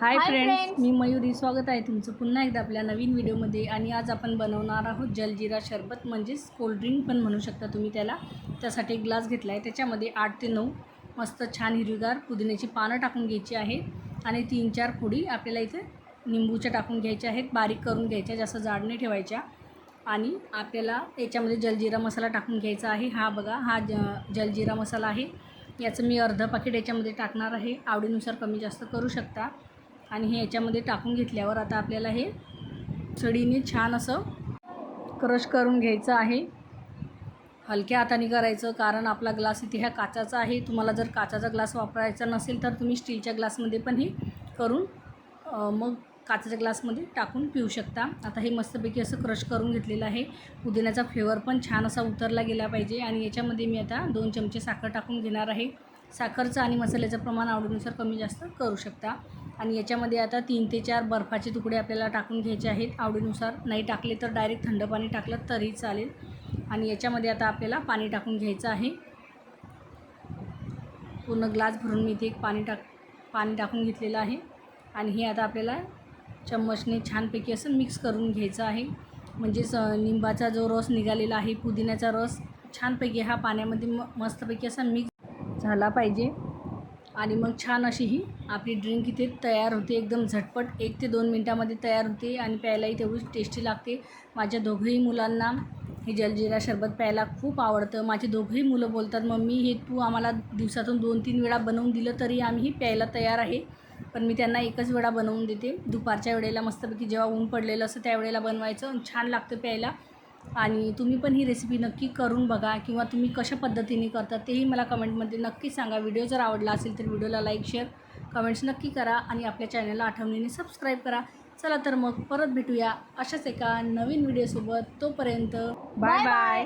Hi Hi friends. मी मयुरी. स्वागत आहे तुमचं पुन्हा एकदा आपल्या नवीन व्हिडिओमध्ये. आणि आज आपण बनवणार आहोत जलजिरा शरबत म्हणजेच कोल्ड्रिंक पण म्हणू शकता तुम्ही त्याला. त्यासाठी एक ग्लास घेतला आहे. त्याच्यामध्ये आठ ते नऊ मस्त छान हिरवीगार पुदिन्याची पानं टाकून घ्यायची आहेत. आणि तीन चार फोडी आपल्याला इथे निंबूच्या टाकून घ्यायच्या आहेत. बारीक करून घ्यायच्या जास्त जाड नाही ठेवायच्या. आणि आपल्याला याच्यामध्ये जलजिरा मसाला टाकून घ्यायचा आहे. हा बघा हा ज जलजिरा मसाला आहे. याचं मी अर्ध पाकिट याच्यामध्ये टाकणार आहे. आवडीनुसार कमी जास्त करू शकता. आणि हे याच्यामध्ये टाकून घेतल्यावर आता आपल्याला हे चडीने छान असं क्रश करून घ्यायचं आहे. हलक्या हाताने करायचं कारण आपला ग्लास इथे ह्या काचाचा आहे. तुम्हाला जर काचाचा ग्लास वापरायचा नसेल तर तुम्ही स्टीलच्या ग्लासमध्ये पण हे करून मग काचाच्या ग्लासमध्ये टाकून पिऊ शकता. आता हे मस्तपैकी असं क्रश करून घेतलेलं आहे. पुदिन्याचा फ्लेवर पण छान असा उतरला गेला पाहिजे आणि याच्यामध्ये मी आता दोन चमचे साखर टाकून घेणार आहे. साखरचं आणि मसाल्याचं प्रमाण आवडीनुसार कमी जास्त करू शकता. आणि याच्यामध्ये आता तीन ते चार बर्फाचे तुकडे आपल्याला टाकून घ्यायचे आहेत. आवडीनुसार नाही टाकले तर डायरेक्ट थंड पाणी टाकलं तरी चालेल. आणि याच्यामध्ये आता आपल्याला पाणी टाकून घ्यायचं आहे. पूर्ण ग्लास भरून मी इथे एक पाणी टाक पाणी टाकून घेतलेलं आहे. आणि हे आता आपल्याला चम्मचने छानपैकी असं मिक्स करून घ्यायचं आहे. म्हणजेच निंबाचा जो रस निघालेला आहे पुदिन्याचा रस छानपैकी हा पाण्यामध्ये म मस्तपैकी असा मिक्स झाला पाहिजे. आणि मग छान अशी ही आपली ड्रिंक इथे तयार होते एकदम झटपट. एक ते दोन मिनटामध्ये तयार होते आणि प्यायलाही तेवढीच टेस्टी लागते. माझ्या दोघंही मुलांना हे जलजिरा शरबत प्यायला खूप आवडतं. माझे दोघंही मुलं बोलतात मम्मी हे तू आम्हाला दिवसातून दोन तीन वेळा बनवून दिलं तरी आम्ही प्यायला तयार आहे. पण मी त्यांना एकच वेळा बनवून देते. दुपारच्या वेळेला मस्तपैकी जेव्हा ऊन पडलेलं असतं त्यावेळेला बनवायचं आणि छान लागतं प्यायला. आणि तुम्ही पण ही रेसिपी नक्की करून बघा किंवा तुम्ही कशा पद्धतीने करता तेही मला कमेंटमध्ये नक्की सांगा. व्हिडिओ जर आवडला असेल तर व्हिडिओला लाईक शेअर कमेंट्स नक्की करा आणि आपल्या चॅनलला आठवणीने सबस्क्राईब करा. चला तर मग परत भेटूया अशाच एका नवीन व्हिडिओसोबत तोपर्यंत बाय. बाय